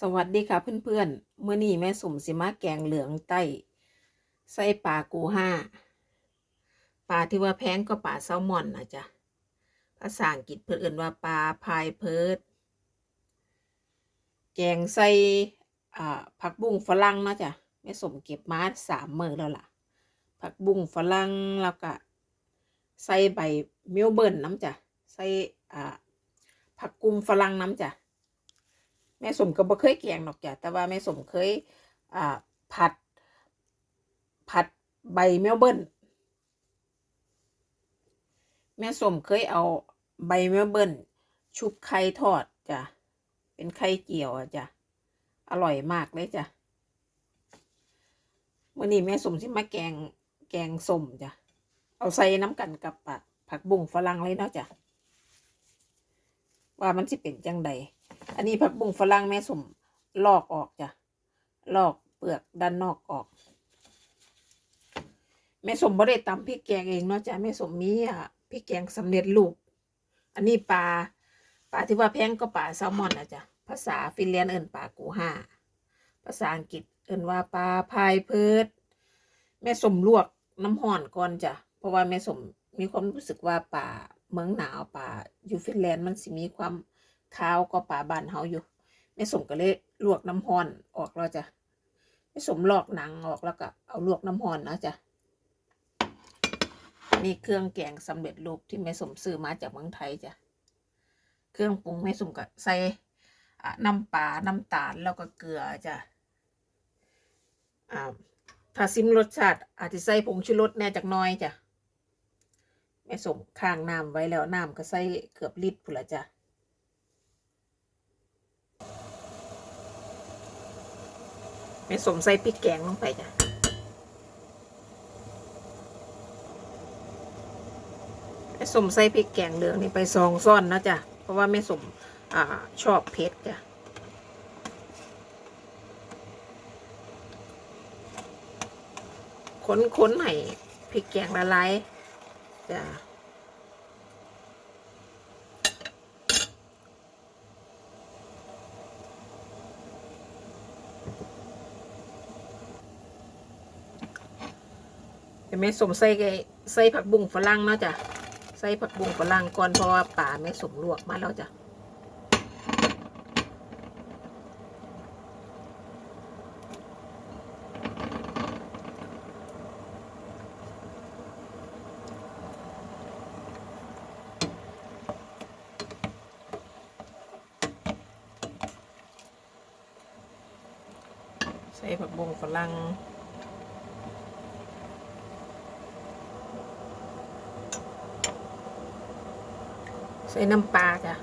สวัสดีค่ะเพื่อนๆเมื่อนี้แม่สุ่มสิมาแกงเหลืองไต้ใส่ปลากูห้าปลาที่ว่าแพงก็ปลาแซลมอนนะจ๊ะภาษาอังกฤษเพื่นเอื่นว่าปลาพายเพิร์ดแกงใส่ผักบุ้งฝรั่งนะจ๊ะแม่สมเก็บมาสามมือแล้วล่ะ ผักบุ้งฝรั่งแล้วก็ใส่ใบเมลเบิร์นน้ำจ้ะใส่ผักกุมฝรั่งน้ำจ้ะ แม่สมก็บ่เคยแกงหรอกจ้ะแต่ว่าแม่สมเคยอ่าผัด ผัดใบเมลเบิร์นแม่สมเคยเอาใบเมลเบิร์นชุบไข่ทอดจ้ะเป็นไข่เจียวอะจ้ะอร่อยมากเลยจ้ะวันนี้แม่สมสิมาแกงแกงส้มจ้ะเอาใส่น้ำกันกับผักบุ้งฝรั่งเลยเนาะจ้ะว่ามันสิเป็นจังใด อันนี้ผักบุ้งฝรั่งแม่สมลอกออกจ้ะลอกเปลือกด้านนอกออกแม่สมบ่ได้ตำพริกแกงเองเนาะจ้ะแม่สมมีอะพริกแกงสำเร็จรูปอันนี้ปลาปลาที่ว่าแพงก็ปลาแซลมอนนะจ้ะภาษาฟินแลนด์เอิ้นปลากูห้าภาษาอังกฤษเอิ้นว่าปลาพายเพิร์ดแม่สมลวกน้ำห่อนก่อนจ้ะเพราะว่าแม่สมมีความรู้สึกว่าป่าเมืองหนาวป่าอยู่ฟินแลนด์มันสิมีความ ข้าวก็ป่าบานเฮาอยู่แม่สมก็เลยลวกน้ำห้อนออกแล้วจ้ะแม่สมลอกหนังออกแล้วก็เอาลวกน้ำห้อนนะจ้ะนี่เครื่องแกงสำเร็จรูปที่แม่สมซื้อมาจากเมืองไทยจ้ะเครื่องปรุงแม่สมก็ใส่น้ำปลาน้ำตาลแล้วก็เกลือจ้ะถ้าซิมรสชาติอาจจะใส่ผงชูรสแน่จากน้อยจ้ะแม่สมข้างน้ำไว้แล้วน้ำก็ใส่เกือบลิตรพุ่นละจ้ะ ม่สมใส่พริกแกงลงไปจ้ะแม่สมใส่พริกแกงเหลืองนี่ไปสองซ่อนนะจ้ะ เพราะว่าแม่สมอชอบเผ็ดจ้ะค้นค้นให้พริกแกงละลายจ้ะ เดี๋ยวแม่สมใส่ไก่ใส่ผักบุ้งฝรั่งเนาะจ้ะใส่ผักบุ้งฝรั่งก่อนเพราะว่าป่าแม่สมลวกมาแล้วจ้ะใส่ผักบุ้งฝรั่ง ใส่น้ำปลาจ้ะ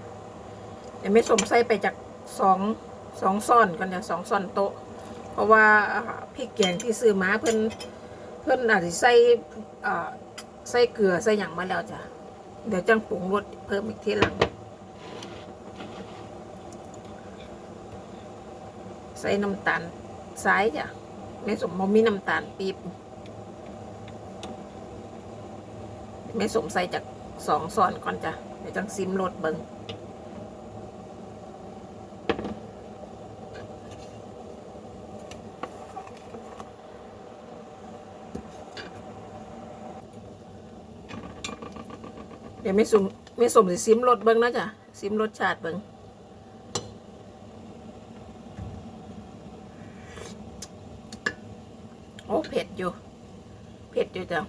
เดี๋ยวไม่สมใส่ไปจากสองสองซ่อนก่อนจ้ะสองซ่อนโต๊ะ เพราะว่าอ่าพริกแกงที่ซื้อมาเพิ่นเพิ่นอาจจะใส่ใส่เกลือใส่หยังมาแล้วจ้ะเดี๋ยวจังปรุงรสเพิ่มอีกทีหลัง ใส่น้ำตาลทรายจ้ะไม่สมมมีน้ำตาลปี๊บไม่สมใส่จากสองซอนก่อนจ้ะ เดี๋ยวจังซิมรถเบิงเดี๋ยวไม่สมไม่สมสิซิมรถเบิงนะจ๊ะซิมรสชาติเบิงงอ้เผ็ดอยู่ เผ็ดอยู่จ้ะ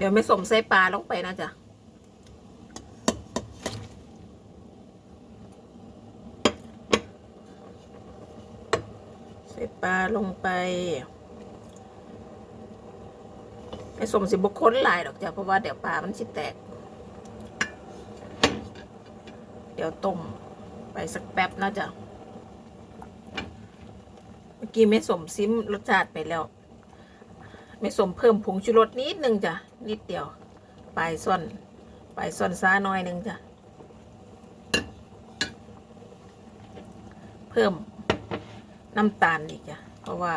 เดี๋ยวไม่สมใส่ปลาลงไปนะจ๊ะใส่ปลาลงไปไม่สมสิบกค้นหลายดอกจ้ะเพราะว่าเดี๋ยวปลามันชิแตก เดี๋ยวต้มไปสักแป๊บนะจ๊ะเมื่อกี้ไม่สมซิมรสชาติไปแล้ว ไม่สมเพิ่มผงชูรสนิดนึงจ้ะนิดเดียว ปลายซ่อนปลายซ่อนซ้าน้อยนึงจ้ะเพิ่มน้ำตาลอีกจ้ะเพราะว่า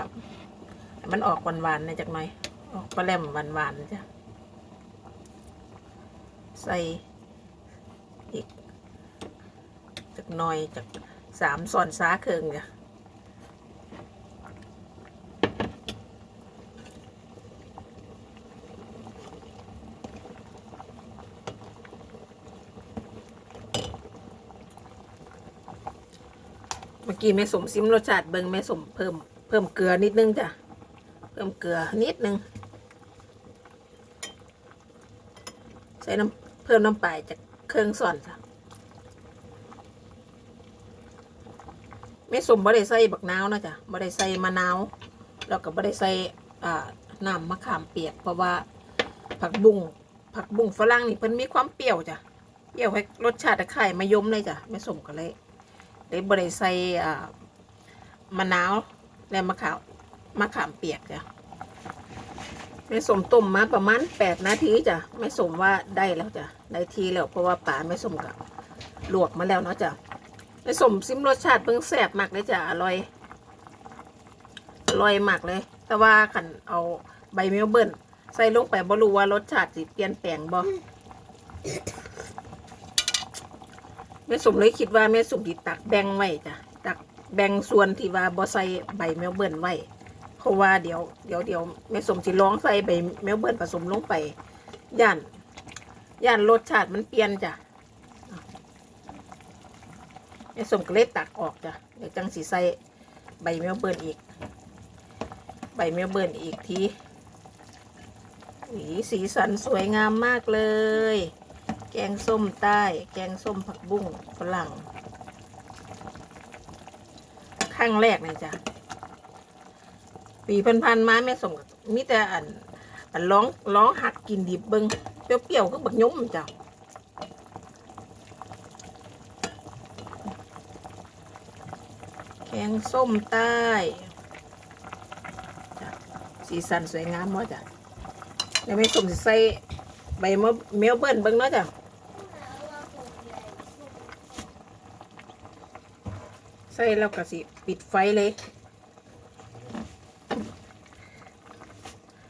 มันออกหวานๆนะจากหน่อย ออกปลาแหลมหวานๆจ้ะใส่อีกจากหน่อยจากสามส่อนซ้าเคืองจ้ะ กี้แม่สมซิมรสชาติเบิงแม่สมเพิ่มเพิ่มเกลือนิดนึงจ้ะ เพิ่มเกลือนิดนึง ใส่น้ำเพิ่มน้ำปลายจากเครื่องส่อนจ้ะไม่สมบ่ได้ใส่บักนาวนะจ๊ะบ่ได้ใส่มะนาวแล้วก็บ่ได้ใส่อ่าน้ำมะขามเปียก เพราะว่าผักบุ้งผักบุ้งฝรั่งนี่เพิ่นมีความเปรี้ยวจ้ะเปรี้ยวให้รสชาติคล้ายมะยมเลยจ้ะไม่สมก็เลย เลยบ่ได้ใส่มะนาว และมะขามมะขามเปียกจ้ะแม่สมต้มมาประมาณแปดนาทีจ้ะแม่สมว่าได้แล้วจ้ะได้ทีแล้วเพราะว่าป่าแม่สมกับลวกมาแล้วเนาะจ้ะแม่สมซิมรสชาติเบิ่งแซ่บมากเลยจ้ะอร่อยอร่อยมากเลย แต่ว่าขันเอาใบเมลเบิร์นใส่ลงไปบ่รู้ว่ารสชาติสิเปลี่ยนแปลงบ่ แม่สมเลยคิดว่าแม่สมติตักแบ่งไว้จ้ะตักแบ่งส่วนที่ว่าบ่ใส่ใบเมลเบิร์นไว้เพราะว่าเดี๋ยวเดี๋ยวเดี๋ยวแม่สมสิร้องใส่ใบแมวเบิร์นผสมลงไปย่านย่านรสชาติมันเปลี่ยนจ้ะแม่สมก็เลยตักออกจ้ะเดี๋ยวจังสีใส่ใบแมวเบิร์นอีก ใบแมวเบิร์นอีกทีสีสีสันสวยงามมากเลย แกงส้มใต้ แกงส้มผักบุ้งฝรั่งข้างแรกเลยจ้ะปีพันๆมาแม่สมก็มีแต่อันอันร้องร้องหักกินดิบเบิงเปรี้ยวๆก็บักยมจ้ะแกงส้มใต้จ้ะสีสันสวยงามเนาะจ้ะเดี๋ยวแม่สมใส่ใบมะเมลเบิร์นเบิงเนาะจ้ะ ใส่แล้วก็สิ ปิดไฟเลย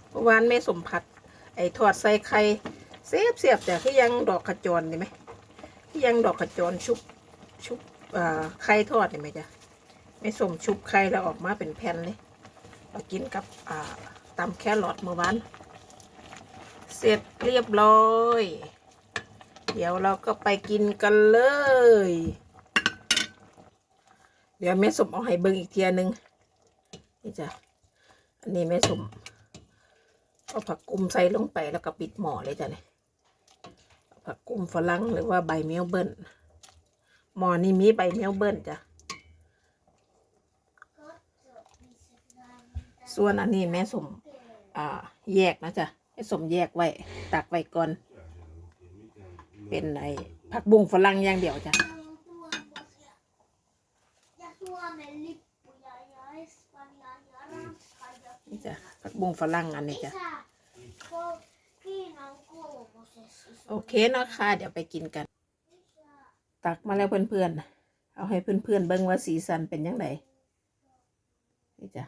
เมื่อวานแม่สมผัด ไอ้ทอดใส่ไข่เสียบเสียบแต่ที่ยังดอกขจรนี่ไหมที่ยังดอกขจรชุบชุบไข่ทอดนี่ไหมจ๊ะแม่สมชุบไข่แล้วออกมาเป็นแผ่นเลยมากินกับตำแครอทเมื่อวานเสร็จเรียบร้อย เดี๋ยวเราก็ไปกินกันเลย เดี๋ยวแม่สมเอาให้เบิ่งอีกเทียหนึงนี่จ้ะอันนี้แม่สมเอาผักกุมใส่ลงไปแล้วก็ปิดหม้อเลยจ้ะเนี่ยผักกุมฝรั่งหรือว่าใบเมลเบิร์นหม้อนี้มีใบเมลเบิร์นจ้ะส่วนอันนี้แม่สมอ่าแยกนะจ๊ะแม่สมแยกไว้ตักไว้ก่อน เป็นไอผักบุ้งฝรั่งอย่างเดียวจ้ะ นี่จ้ะผักบุ้งฝรั่งอันนี้จ้ะโอเคเนาะค่ะ เดี๋ยวไปกินกัน ตักมาแล้วเพื่อนๆ เอาให้เพื่อนๆเบิ่งว่าสีสันเป็นยังไงนี่จ้ะ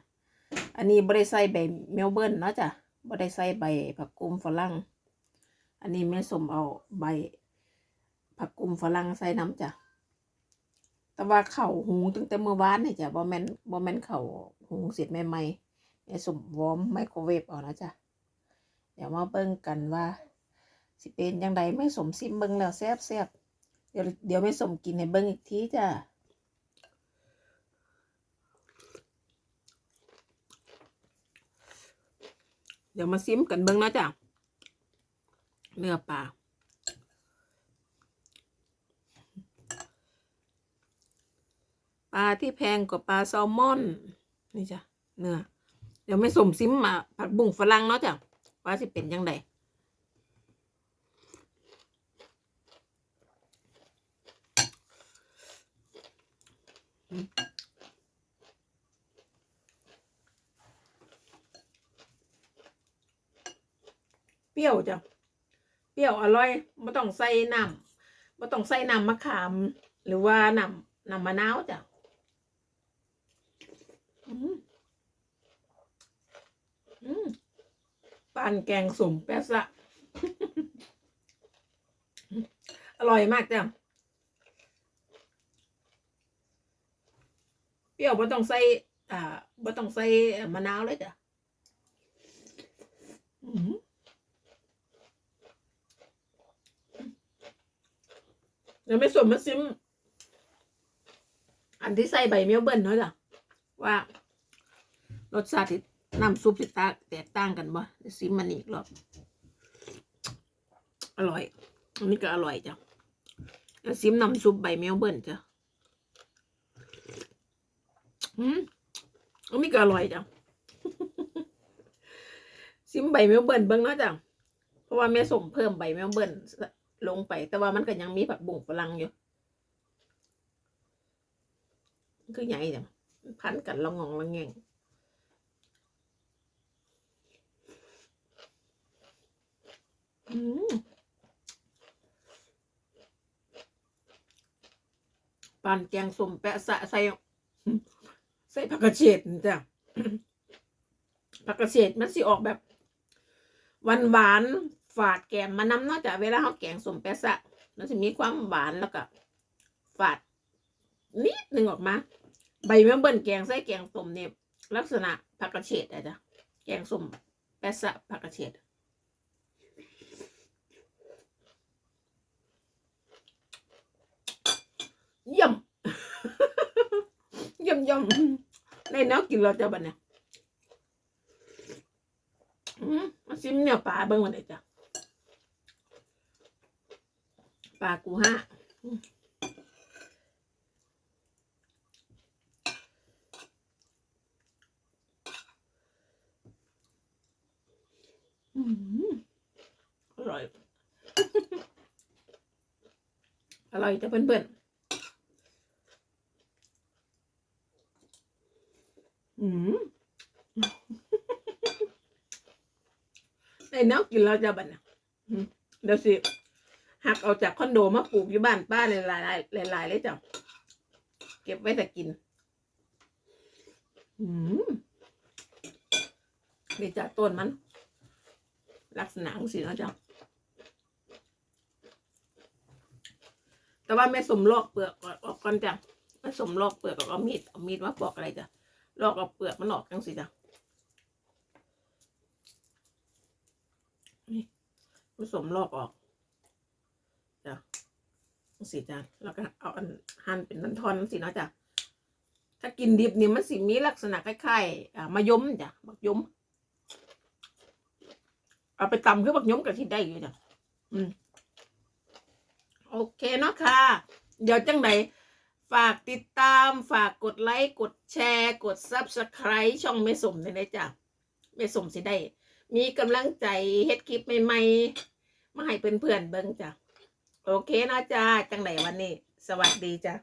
อันนี้บริใส่ใบเมลเบิร์นเนาะจ้ะบริใส่ใบผักกุมฝรั่ง อันนี้แม่สมเอาใบผักกุมฝรั่งใส่น้ำจ้ะแต่ว่าเข่าหุงตั้งแต่เมื่อวานนี่จ้ะบ่แม่นบ่แม่นเข่าหุงเสร็จใหม่ๆ แม่สมวอมไมโครเวฟเอานะจ้ะเดี๋ยวมาเบิ่งกันว่า สิเป็นยังไงไม่สมซิมเบิ่งแล้วแซ่บแซ่บเดี๋ยวเดี๋ยวไม่สมกินให้เบิ่งอีกทีจ้ะเดี๋ยวมาซิมกันเบิ่งนะจ้ะเนื้อปลาปลาที่แพงกว่าปลาแซลมอน นี่จ้ะเนื้อ เดี๋ยวไม่สมซิมมาผักบุ้งฝรั่งเนาะจ้ะว่าสิเป็นยังไงเปรี้ยวจ้ะ เปรี้ยวอร่อยไม่ต้องใส่น้ำไม่ต้องใส่น้ำมะขาม หรือว่าน้ำน้ำมะนาวจ้ะอืมอืม ปานแกงสมแป๊ะละอร่อยมากจ้ะเปรี้ยวบ่ต้องใส่ อ่าบ่ต้องใส่มะนาวเลยจ้ะเดี๋ยวไม่ส่วนมาซิม อันที่ใส่ใบเมลเบิร์นเนาะจ้ะว่า รสชาติ น้ำซุปที่ตาแตกต่างกันบ่ซิมมันอีกรอบอร่อย อันนี้ก็อร่อยจ้ะเดี๋ยวซิมน้ำซุปใบเมลเบิร์นจ้ะอืมอันนี้ก็อร่อยจ้ะซิมใบเมลเบิร์นเบิ่งเนาะจ้ะเพราะว่าแม่ส่งเพิ่มใบเมลเบิร์นลงไป แต่ว่ามันก็ยังมีผักบุ้งฝรั่งอยู่คือใหญ่จังพันกันละงองละแงงอืม ปานแกงส้มแปะสะใส่ใส่ผักกระเฉดนะจ้ะผักกระเฉดมันสิออกแบบหวานหวานฝาดแกมมานำนอกจากเวลาเขาแกงส้มแปะสะมันจะมีความหวานแล้วก็ฝาดนิดหนึ่งออกมา ใบมะเบิ่นแกงใส่แกงส้มเนี่ยลักษณะผักกระเฉดอะจ้ะแกงส้มแปะสะผักกระเฉด เยี่ยมเยี่ยมเยี่ยมในแนวกินเราจะบันเนี่ยอืมาซิมเนี่ยปลาเบิ่งวันไหนจ้ะปลากูห้าอืมอร่อย อร่อยจ้ะเพื่อนๆอืม ในแนวกินแล้วจะบัดนะเดี๋ยวสิหักเอาจากคอนโดมาปลูกอยู่บ้านป้าหลายๆหลายๆเลยจ้ะเก็บไว้แต่กินอืมนี่จ้ะต้นมัน ลักษณะของสีเนะจ้ะแต่ว่าแม่สมลอกเปลือกออกก่อนจ้ะแม่สมลอกเปลือกออกเอามีดเอามีดมาปอกอะไรจ้ะลอกเอาเปลือกมันออกจังสิจ้ะ ผสมลอกออกจ้ะจังสิจ้ะแล้วก็เอาอันหั่นเป็นท่อนๆสิเนาะจ้ะถ้ากินดิบนี่มันสิมีลักษณะคล้ายๆอ่ามะยมจ้ะบักยมเอาไปตำคือบักยมกับที่ได้อยู่จ้ะอืมโอเคเนาะค่ะ เดี๋ยวจังไหนฝากติดตามฝากกดไลค์ กดแชร์ กด Subscribe ช่องแม่สมเลยนะจ้ะแม่สมสิได้ มีกำลังใจเฮ็ดคลิปใหม่ๆมาให้เพื่อนๆเบิ่งจ้ะโอเคเนาะจ้าจังไหนวันนี้ สวัสดีจ้ะ